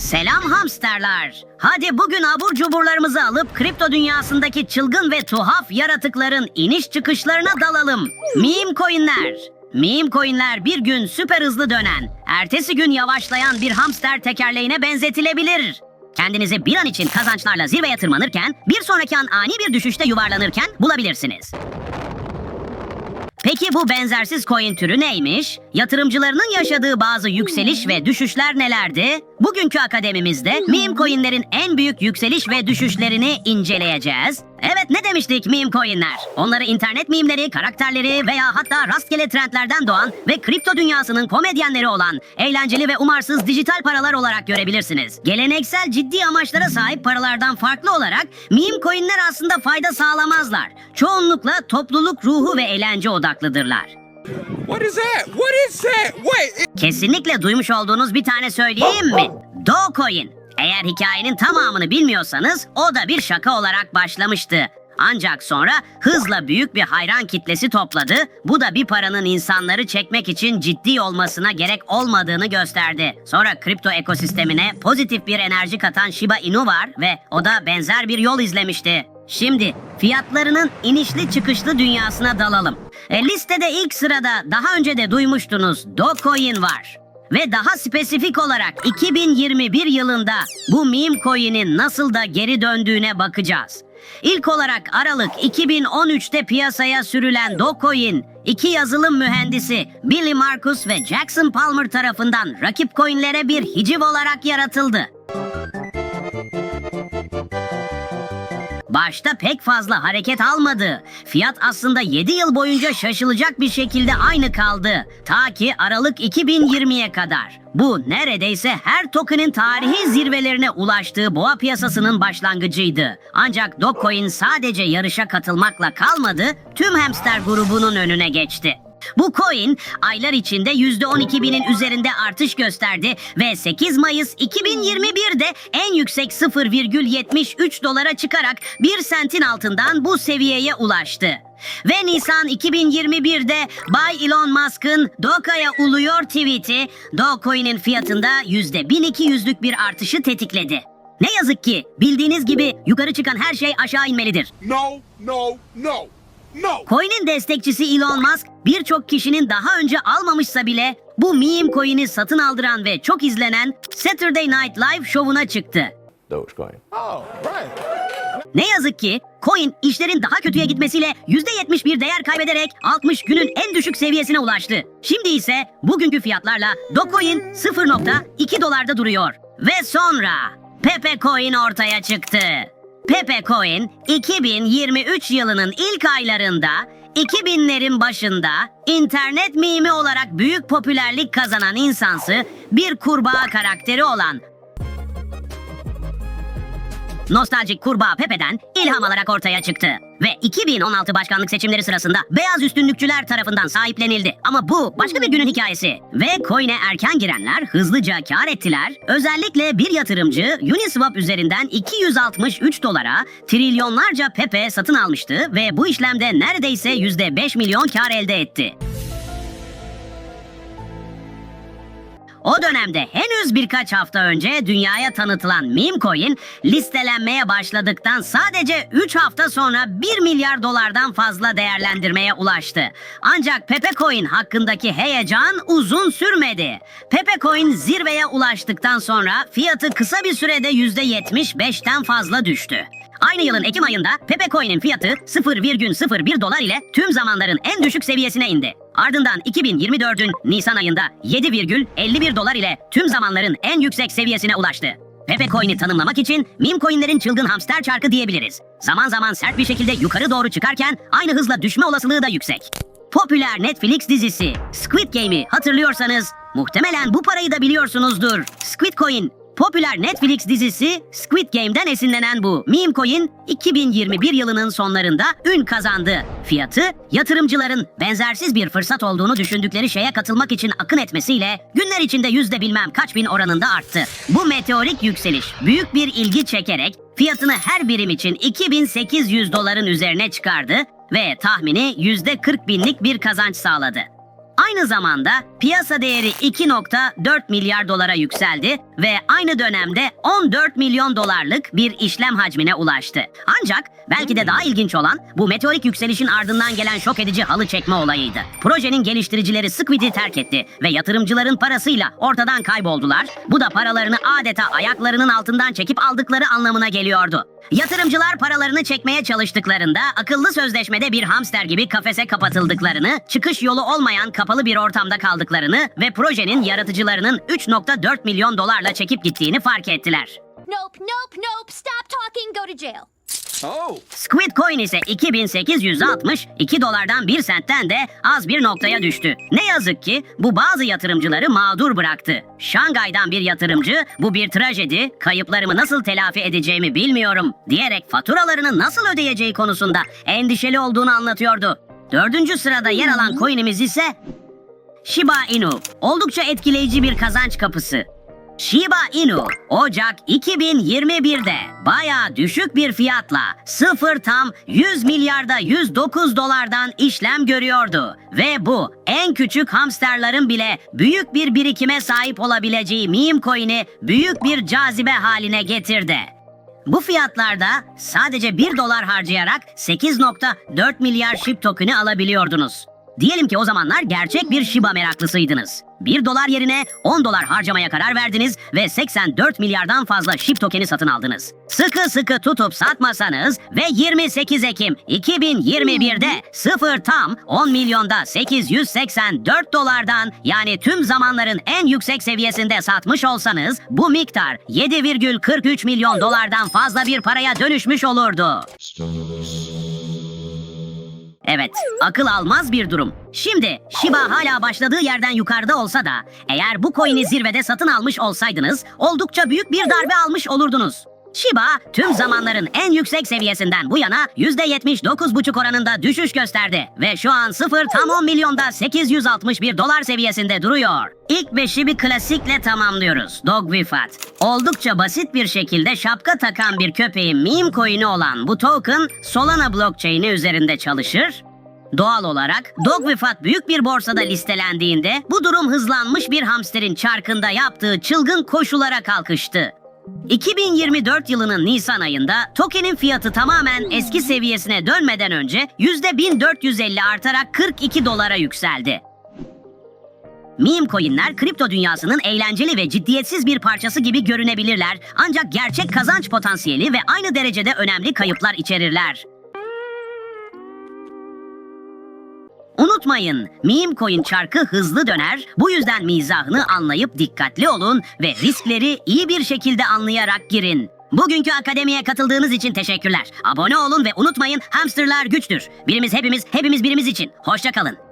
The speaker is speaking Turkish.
Selam hamsterler. Hadi bugün abur cuburlarımızı alıp kripto dünyasındaki çılgın ve tuhaf yaratıkların iniş çıkışlarına dalalım. Meme coinler. Meme coinler bir gün süper hızlı dönen, ertesi gün yavaşlayan bir hamster tekerleğine benzetilebilir. Kendinizi bir an için kazançlarla zirveye tırmanırken, bir sonraki an ani bir düşüşte yuvarlanırken bulabilirsiniz. Peki bu benzersiz coin türü neymiş? Yatırımcılarının yaşadığı bazı yükseliş ve düşüşler nelerdi? Bugünkü akademimizde meme coinlerin en büyük yükseliş ve düşüşlerini inceleyeceğiz. Evet ne demiştik meme coinler? Onları internet mimleri, karakterleri veya hatta rastgele trendlerden doğan ve kripto dünyasının komedyenleri olan eğlenceli ve umarsız dijital paralar olarak görebilirsiniz. Geleneksel ciddi amaçlara sahip paralardan farklı olarak meme coinler aslında fayda sağlamazlar. Çoğunlukla topluluk ruhu ve eğlence odaklıdırlar. What is that? What is that? Wait, it- Kesinlikle duymuş olduğunuz bir tane söyleyeyim mi? Dogecoin. Eğer hikayenin tamamını bilmiyorsanız o da bir şaka olarak başlamıştı. Ancak sonra hızla büyük bir hayran kitlesi topladı. Bu da bir paranın insanları çekmek için ciddi olmasına gerek olmadığını gösterdi. Sonra kripto ekosistemine pozitif bir enerji katan Shiba Inu var ve o da benzer bir yol izlemişti. Şimdi fiyatlarının inişli çıkışlı dünyasına dalalım. E, listede ilk sırada daha önce de duymuştunuz Dogecoin var. Ve daha spesifik olarak 2021 yılında bu meme coin'in nasıl da geri döndüğüne bakacağız. İlk olarak Aralık 2013'te piyasaya sürülen Dogecoin, iki yazılım mühendisi Billy Marcus ve Jackson Palmer tarafından rakip coinlere bir hiciv olarak yaratıldı. Başta pek fazla hareket almadı. Fiyat aslında 7 yıl boyunca şaşılacak bir şekilde aynı kaldı. Ta ki Aralık 2020'ye kadar. Bu neredeyse her token'in tarihi zirvelerine ulaştığı boğa piyasasının başlangıcıydı. Ancak Dogecoin sadece yarışa katılmakla kalmadı, tüm hamster grubunun önüne geçti. Bu coin aylar içinde %12 binin üzerinde artış gösterdi ve 8 Mayıs 2021'de en yüksek 0,73 dolara çıkarak 1 sentin altından bu seviyeye ulaştı. Ve Nisan 2021'de Bay Elon Musk'ın Doka'ya uluyor tweet'i Dogecoin'in fiyatında %1200'lük bir artışı tetikledi. Ne yazık ki bildiğiniz gibi yukarı çıkan her şey aşağı inmelidir. no, no, no. Coin'in destekçisi Elon Musk birçok kişinin daha önce almamışsa bile bu meme coin'i satın aldıran ve çok izlenen Saturday Night Live şovuna çıktı. Dogecoin. Oh, right. Ne yazık ki coin işlerin daha kötüye gitmesiyle %70 bir değer kaybederek 60 günün en düşük seviyesine ulaştı. Şimdi ise bugünkü fiyatlarla Dogecoin 0.2 dolarda duruyor. Ve sonra Pepe Coin ortaya çıktı. Pepe Coin 2023 yılının ilk aylarında 2000'lerin başında internet mimi olarak büyük popülerlik kazanan insansı bir kurbağa karakteri olan nostaljik kurbağa Pepe'den ilham alarak ortaya çıktı. Ve 2016 başkanlık seçimleri sırasında beyaz üstünlükçüler tarafından sahiplenildi. Ama bu başka bir günün hikayesi. Ve coin'e erken girenler hızlıca kar ettiler. Özellikle bir yatırımcı Uniswap üzerinden 263 dolara trilyonlarca Pepe satın almıştı ve bu işlemde neredeyse %5 milyon kar elde etti. O dönemde henüz birkaç hafta önce dünyaya tanıtılan meme coin listelenmeye başladıktan sadece 3 hafta sonra 1 milyar dolardan fazla değerlendirmeye ulaştı. Ancak Pepe Coin hakkındaki heyecan uzun sürmedi. Pepe Coin zirveye ulaştıktan sonra fiyatı kısa bir sürede %75'ten fazla düştü. Aynı yılın Ekim ayında Pepe Coin'in fiyatı 0,01 dolar ile tüm zamanların en düşük seviyesine indi. Ardından 2024'ün Nisan ayında 7,51 dolar ile tüm zamanların en yüksek seviyesine ulaştı. Pepe Coin'i tanımlamak için meme coinlerin çılgın hamster çarkı diyebiliriz. Zaman zaman sert bir şekilde yukarı doğru çıkarken aynı hızla düşme olasılığı da yüksek. Popüler Netflix dizisi Squid Game'i hatırlıyorsanız muhtemelen bu parayı da biliyorsunuzdur. Squid Coin Popüler Netflix dizisi Squid Game'den esinlenen bu meme coin 2021 yılının sonlarında ün kazandı. Fiyatı yatırımcıların benzersiz bir fırsat olduğunu düşündükleri şeye katılmak için akın etmesiyle günler içinde yüzde bilmem kaç bin oranında arttı. Bu meteorik yükseliş büyük bir ilgi çekerek fiyatını her birim için 2800 doların üzerine çıkardı ve tahmini yüzde 40 binlik bir kazanç sağladı. Aynı zamanda piyasa değeri 2.4 milyar dolara yükseldi ve aynı dönemde 14 milyon dolarlık bir işlem hacmine ulaştı. Ancak belki de daha ilginç olan bu meteorik yükselişin ardından gelen şok edici halı çekme olayıydı. Projenin geliştiricileri Squid'i terk etti ve yatırımcıların parasıyla ortadan kayboldular. Bu da paralarını adeta ayaklarının altından çekip aldıkları anlamına geliyordu. Yatırımcılar paralarını çekmeye çalıştıklarında akıllı sözleşmede bir hamster gibi kafese kapatıldıklarını, çıkış yolu olmayan kapalı bir ortamda kaldıklarını ve projenin yaratıcılarının 3.4 milyon dolarla çekip gittiğini fark ettiler. Nope, nope, nope. Stop talking, go to jail. Oh. Squid Coin ise 2860 2 dolardan 1 sentten de az bir noktaya düştü. Ne yazık ki bu bazı yatırımcıları mağdur bıraktı. Şangay'dan bir yatırımcı bu bir trajedi, kayıplarımı nasıl telafi edeceğimi bilmiyorum diyerek faturalarını nasıl ödeyeceği konusunda endişeli olduğunu anlatıyordu. Dördüncü sırada yer alan coin'imiz ise Shiba Inu. Oldukça etkileyici bir kazanç kapısı. Shiba Inu, Ocak 2021'de bayağı düşük bir fiyatla sıfır tam 100 milyarda 109 dolardan işlem görüyordu. Ve bu en küçük hamsterların bile büyük bir birikime sahip olabileceği meme coin'i büyük bir cazibe haline getirdi. Bu fiyatlarda sadece 1 dolar harcayarak 8.4 milyar SHIB token'i alabiliyordunuz. Diyelim ki o zamanlar gerçek bir Shiba meraklısıydınız. 1 dolar yerine 10 dolar harcamaya karar verdiniz ve 84 milyardan fazla SHIB tokeni satın aldınız. Sıkı sıkı tutup satmasanız ve 28 Ekim 2021'de sıfır tam 10 milyonda 884 dolardan yani tüm zamanların en yüksek seviyesinde satmış olsanız bu miktar 7,43 milyon dolardan fazla bir paraya dönüşmüş olurdu. Evet, akıl almaz bir durum. Şimdi Shiba hala başladığı yerden yukarıda olsa da eğer bu coin'i zirvede satın almış olsaydınız oldukça büyük bir darbe almış olurdunuz. Shiba tüm zamanların en yüksek seviyesinden bu yana %79,5 oranında düşüş gösterdi ve şu an 0 tam 10 milyonda 861 dolar seviyesinde duruyor. İlk beşi bir klasikle tamamlıyoruz. Dog Wifat. Oldukça basit bir şekilde şapka takan bir köpeğin meme coin'i olan bu token Solana blockchain'i üzerinde çalışır Doğal olarak Dogwifat büyük bir borsada listelendiğinde bu durum hızlanmış bir hamsterin çarkında yaptığı çılgın koşulara kalkıştı. 2024 yılının Nisan ayında tokenin fiyatı tamamen eski seviyesine dönmeden önce %1450 artarak 42 dolara yükseldi. Meme coinler kripto dünyasının eğlenceli ve ciddiyetsiz bir parçası gibi görünebilirler ancak gerçek kazanç potansiyeli ve aynı derecede önemli kayıplar içerirler. Unutmayın, meme coin çarkı hızlı döner. Bu yüzden mizahını anlayıp dikkatli olun ve riskleri iyi bir şekilde anlayarak girin. Bugünkü akademiye katıldığınız için teşekkürler. Abone olun ve unutmayın hamsterlar güçtür. Birimiz hepimiz, hepimiz birimiz için. Hoşça kalın.